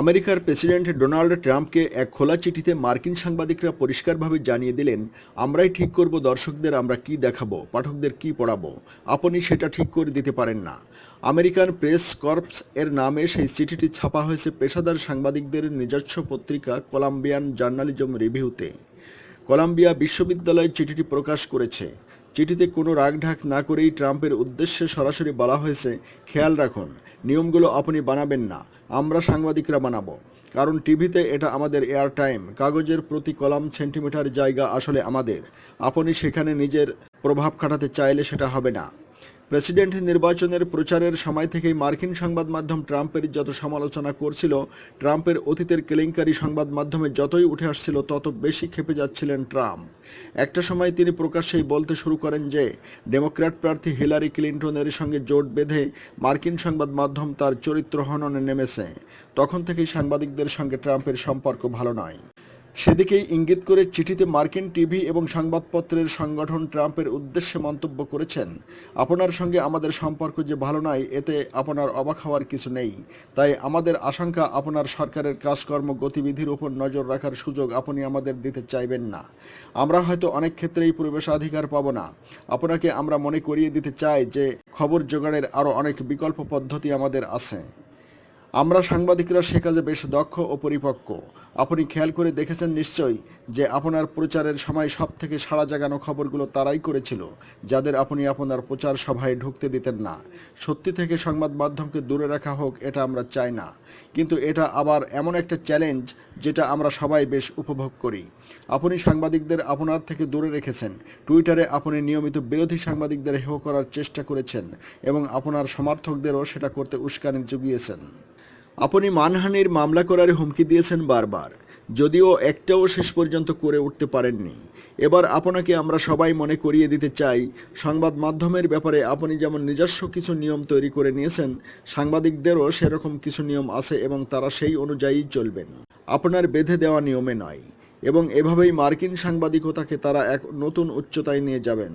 আমেরিকার president Donald ট্রাম্পকে এক খোলা চিঠিতে মার্কিন সাংবাদিকরা পরিষ্কারভাবে জানিয়ে দিলেন, আমরাই ঠিক করব, দর্শকদের আমরা কি দেখাবো, পাঠকদের কি পড়াবো, আপনি সেটা ঠিক করে দিতে পারেন না। আমেরিকান প্রেস কর্পস এর নামে সেই চিঠিটি ছাপা হয়েছে পেশাদার সাংবাদিকদের নিজস্ব পত্রিকা কলাম্বিয়ান জার্নালিজম রিভিউতে। কলাম্বিয়া বিশ্ববিদ্যালয় চিঠিটি প্রকাশ করেছে। চিঠিতে কোনো রাগঢাক না করেই ট্রাম্পের উদ্দেশ্যে সরাসরি বলা হয়েছে, খেয়াল রাখুন, নিয়মগুলো আপনি বানাবেন না, আমরা সাংবাদিকরা বানাবো। কারণ টিভিতে এটা আমাদের এয়ার টাইম কাগজের প্রতি কলাম সেন্টিমিটার জায়গা আসলে আমাদের। আপনি সেখানে নিজের প্রভাব খাটাতে চাইলে সেটা হবে না। প্রেসিডেন্ট নির্বাচনের প্রচারের সময় থেকেই মার্কিন সংবাদ মাধ্যম ট্রাম্পের যত সমালোচনা করছিল, ট্রাম্পের অতীতের কেলেঙ্কারি সংবাদ মাধ্যমে যতই উঠে আসছিল, তত বেশি খেপে যাচ্ছিলেন ট্রাম্প। একটা সময় তিনি প্রকাশ্যেই বলতে শুরু করেন যে, ডেমোক্র্যাট প্রার্থী হিলারি ক্লিন্টনের সঙ্গে জোট বেঁধে মার্কিন সংবাদ মাধ্যম তার চরিত্র হননে নেমেছে। তখন থেকেই সাংবাদিকদের সঙ্গে ট্রাম্পের সম্পর্ক ভালো নয়। সেদিকেই ইঙ্গিত করে চিঠিতে মার্কিন টিভি এবং সংবাদপত্রের সংগঠন ট্রাম্পের উদ্দেশ্যে মন্তব্য করেছেন। আপনার সঙ্গে আমাদের সম্পর্ক যে ভালো নয়, এতে আপনার অবাক হওয়ার কিছু নেই। তাই আমাদের আশঙ্কা, আপনার সরকারের কাজকর্ম গতিবিধির উপর নজর রাখার সুযোগ আপনি আমাদের দিতে চাইবেন না। আমরা হয়তো অনেক ক্ষেত্রেই প্রবেশাধিকার পাব না। আপনাকে আমরা মনে করিয়ে দিতে চাই যে খবর জোগাড়ের আরও অনেক বিকল্প পদ্ধতি আমাদের আছে। আমরা সাংবাদিকরা সে কাজে বেশ দক্ষ ও পরিপক্ক। আপনি খেয়াল করে দেখেছেন নিশ্চয়ই যে আপনার প্রচারের সময় সব থেকে সাড়া জাগানো খবরগুলো তারাই করেছিল, যাদের আপনি আপনার প্রচার সভায় ঢুকতে দিতেন না। সত্যি থেকে সংবাদ মাধ্যমকে দূরে রাখা হোক, এটা আমরা চাই না। কিন্তু এটা আবার এমন একটা চ্যালেঞ্জ যেটা আমরা সবাই বেশ উপভোগ করি। আপনি সাংবাদিকদের আপনার থেকে দূরে রেখেছেন। টুইটারে আপনি নিয়মিত বিরোধী সাংবাদিকদের হেয় করার চেষ্টা করেছেন এবং আপনার সমর্থকদেরও সেটা করতে উস্কানি জুগিয়েছেন। আপনি মানহানির মামলা করার হুমকি দিয়েছেন বারবার, যদিও একটাও শেষ পর্যন্ত করে উঠতে পারেননি। এবার আপনাকে আমরা সবাই মনে করিয়ে দিতে চাই, সংবাদ মাধ্যমের ব্যাপারে আপনি যেমন নিজস্ব কিছু নিয়ম তৈরি করে নিয়েছেন, সাংবাদিকদেরও সেরকম কিছু নিয়ম আছে এবং তারা সেই অনুযায়ী চলবেন। আপনার বেঁধে দেওয়া নিয়মে নয়, এবং এভাবেই মার্কিন সাংবাদিকতাকে তারা এক নতুন উচ্চতায় নিয়ে যাবেন।